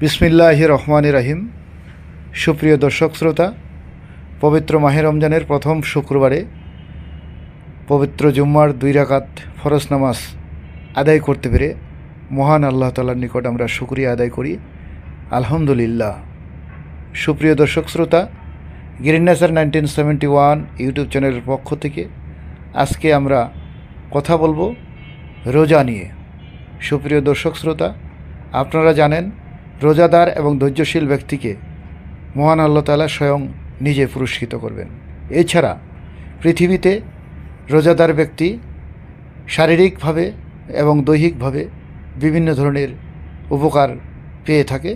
বিসমিল্লাহ রহমান রাহিম। সুপ্রিয় দর্শক শ্রোতা, পবিত্র মাহে রমজানের প্রথম শুক্রবারে পবিত্র জুম্মার দুই রাকাত ফরজ নামাজ আদায় করতে পেরে মহান আল্লাহ তালার নিকট আমরা শুক্রিয়া আদায় করি। আলহামদুলিল্লাহ। সুপ্রিয় দর্শক শ্রোতা green nature nineteen seventy one YouTube চ্যানেলের পক্ষ থেকে আজকে আমরা কথা বলব রোজা নিয়ে। সুপ্রিয় দর্শক শ্রোতা, আপনারা জানেন রোজাদার এবং ধৈর্যশীল ব্যক্তিকে মহান আল্লাহ তালা স্বয়ং নিজে পুরস্কৃত করবেন। এছাড়া পৃথিবীতে রোজাদার ব্যক্তি শারীরিকভাবে এবং দৈহিকভাবে বিভিন্ন ধরনের উপকার পেয়ে থাকে।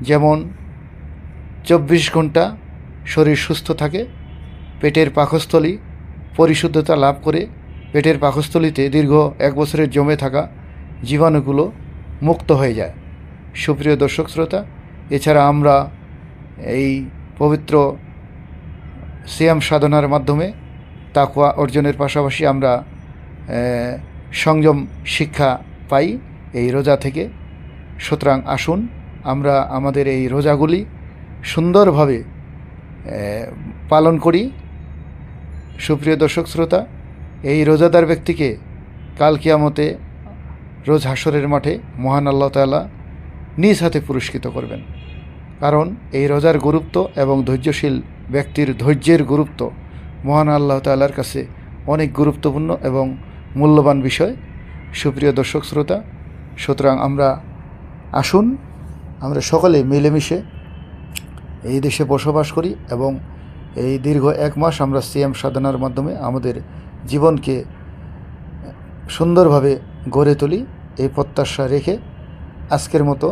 যেমন চব্বিশ ঘণ্টা শরীর সুস্থ থাকে, পেটের পাকস্থলী পরিশুদ্ধতা লাভ করে, পেটের পাকস্থলীতে দীর্ঘ এক বছরের জমে থাকা জীবাণুগুলো মুক্ত হয়ে যায়। সুপ্রিয় দর্শক শ্রোতা, এছাড়া আমরা এই পবিত্র সিয়াম সাধনার মাধ্যমে তাকুয়া অর্জনের পাশাপাশি আমরা সংযম শিক্ষা পাই এই রোজা থেকে। সুতরাং আসুন আমরা আমাদের এই রোজাগুলি সুন্দরভাবে পালন করি। সুপ্রিয় দর্শক শ্রোতা, এই রোজাদার ব্যক্তিকে কাল কিয়ামতে রোজ হাসরের মাঠে মহান আল্লাহ তাআলা নিজ হাতে পুরস্কৃত করবেন। কারণ এই রোজার গুরুত্ব এবং ধৈর্যশীল ব্যক্তির ধৈর্যের গুরুত্ব মহান আল্লাহ তাআলার কাছে অনেক গুরুত্বপূর্ণ এবং মূল্যবান বিষয়। সুপ্রিয় দর্শক, শ্রোতা, সুতরাং আমরা আসুন, আমরা সকলে মিলেমিশে এই দেশে বসবাস করি এবং এই দীর্ঘ এক মাস আমরা সিএম সাধনার মাধ্যমে আমাদের জীবনকে সুন্দরভাবে গড়ে তুলি, এই প্রত্যাশা রেখে আজকের মতো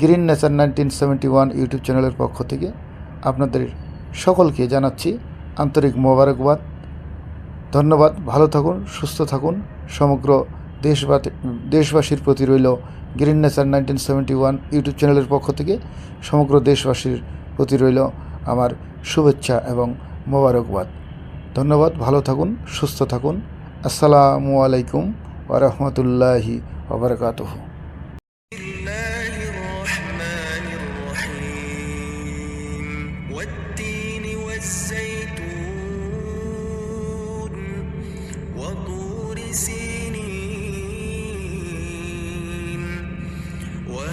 green nature nineteen seventy one YouTube চ্যানেলের পক্ষ থেকে আপনাদের সকলকে জানাচ্ছি আন্তরিক মোবারকবাদ। ধন্যবাদ, ভালো থাকুন, সুস্থ থাকুন। সমগ্র দেশবাসী দেশবাসীর প্রতি রইল green nature nineteen seventy one YouTube চ্যানেলের পক্ষ থেকে। সমগ্র দেশবাসীর প্রতি রইল আমার শুভেচ্ছা এবং মোবারকবাদ। ধন্যবাদ, ভালো থাকুন, সুস্থ থাকুন। আসসালামু আলাইকুম ওরহমতুল্লাহি ওবরকাতহ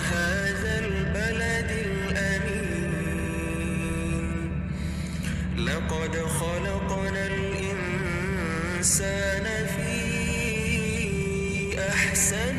وهذا البلد الأمين. لقد خلقنا الإنسان في أحسن